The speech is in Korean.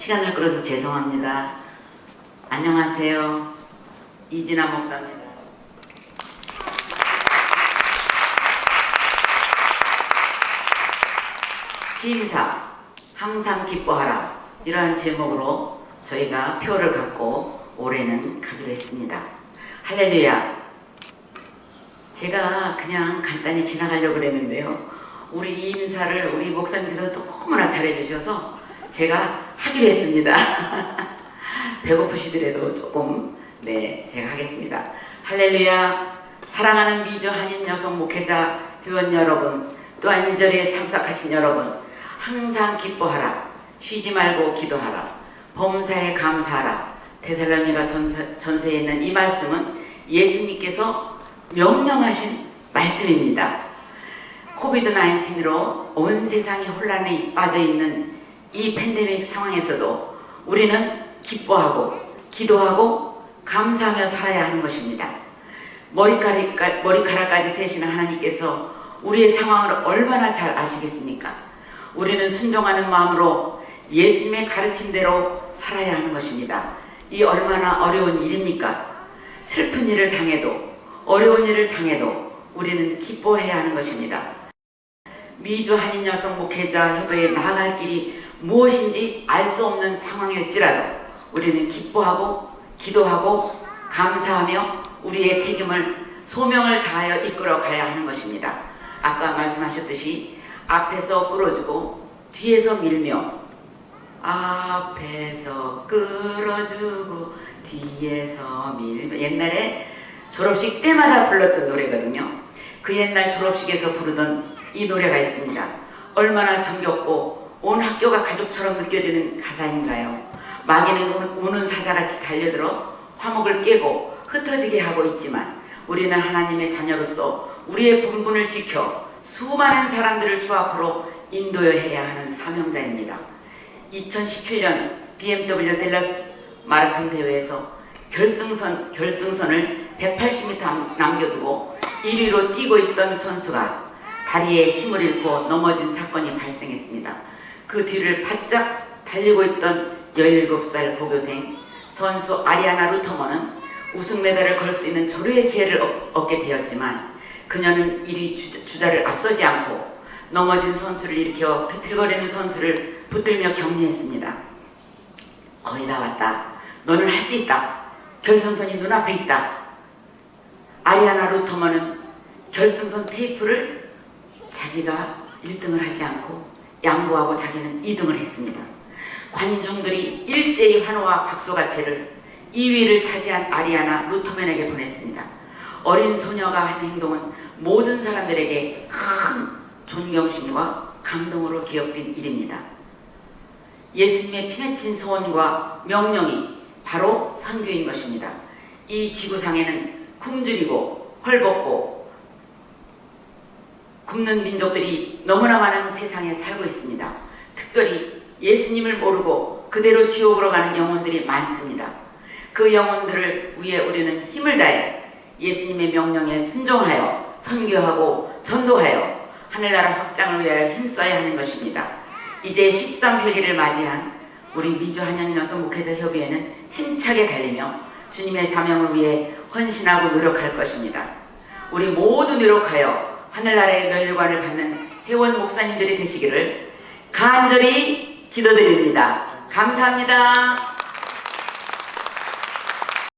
시간을 끌어서 죄송합니다. 안녕하세요. 이진아 목사입니다. 시인사 항상 기뻐하라 이러한 제목으로 저희가 표를 갖고 올해는 가기로 했습니다. 할렐루야. 제가 그냥 간단히 지나가려고 그랬는데요. 우리 이 인사를 우리 목사님께서 너무나 잘해주셔서 제가 하기로 했습니다. 배고프시더라도 조금 네 제가 하겠습니다. 할렐루야. 사랑하는 미주 한인 여성 목회자 회원 여러분, 또한 이 자리에 참석하신 여러분, 항상 기뻐하라. 쉬지 말고 기도하라. 범사에 감사하라. 데살로니가 전서, 전서에 있는 이 말씀은 예수님께서 명령하신 말씀입니다. 코비드 19으로 온 세상이 혼란에 빠져 있는 이 팬데믹 상황에서도 우리는 기뻐하고 기도하고 감사하며 살아야 하는 것입니다. 머리카락, 머리카락까지 세시는 하나님께서 우리의 상황을 얼마나 잘 아시겠습니까? 우리는 순종하는 마음으로 예수님의 가르침대로 살아야 하는 것입니다. 이 얼마나 어려운 일입니까? 슬픈 일을 당해도 어려운 일을 당해도 우리는 기뻐해야 하는 것입니다. 미주 한인 여성 목회자 협회에 나아갈 길이 무엇인지 알 수 없는 상황일지라도 우리는 기뻐하고 기도하고 감사하며 우리의 책임을 소명을 다하여 이끌어 가야 하는 것입니다. 아까 말씀하셨듯이 앞에서 끌어주고 뒤에서 밀며 앞에서 끌어주고 뒤에서 밀며 옛날에 졸업식 때마다 불렀던 노래거든요. 그 옛날 졸업식에서 부르던 이 노래가 있습니다. 얼마나 정겹고 온 학교가 가족처럼 느껴지는 가사인가요? 마귀는 우는 사자같이 달려들어 화목을 깨고 흩어지게 하고 있지만 우리는 하나님의 자녀로서 우리의 본분을 지켜 수많은 사람들을 주 앞으로 인도해야 하는 사명자입니다. 2017년 BMW 델라스 마라톤 대회에서 결승선, 결승선을 180m 남겨두고 1위로 뛰고 있던 선수가 다리에 힘을 잃고 넘어진 사건이 발생했습니다. 그 뒤를 바짝 달리고 있던 17살 고교생 선수 아리아나 루터머는 우승 메달을 걸 수 있는 조류의 기회를 얻- 얻게 되었지만 그녀는 1위 주자, 주자 를 앞서지 않고 넘어진 선수를 일으켜 비틀거리는 선수를 붙들며 격려했습니다. 거의 다 왔다. 너는 할 수 있다. 결승선이 눈앞에 있다. 아리아나 루터머는 결승선 테이프를 자기가 1등을 하지 않고 양보하고 자기는 2등을 했습니다. 관중들이 일제히 환호와 박수가채를 2위를 차지한 아리아나 루터맨에게 보냈습니다. 어린 소녀가 한 행동은 모든 사람들에게 큰 존경심과 감동으로 기억된 일입니다. 예수님의 피 맺힌 소원과 명령이 바로 선교인 것입니다. 이 지구상에는 굶주리고 헐벗고 굶는 민족들이 너무나 많은 세상에 살고 있습니다. 특별히 예수님을 모르고 그대로 지옥으로 가는 영혼들이 많습니다. 그 영혼들을 위해 우리는 힘을 다해 예수님의 명령에 순종하여 선교하고 전도하여 하늘나라 확장을 위하여 힘써야 하는 것입니다. 이제 13회기를 맞이한 우리 미주 한양 여성 목회자 협의회는 힘차게 달리며 주님의 사명을 위해 헌신하고 노력할 것입니다. 우리 모두 노력하여 하늘나라의 멸관을 받는 회원 목사님들이 되시기를 간절히 기도드립니다. 감사합니다.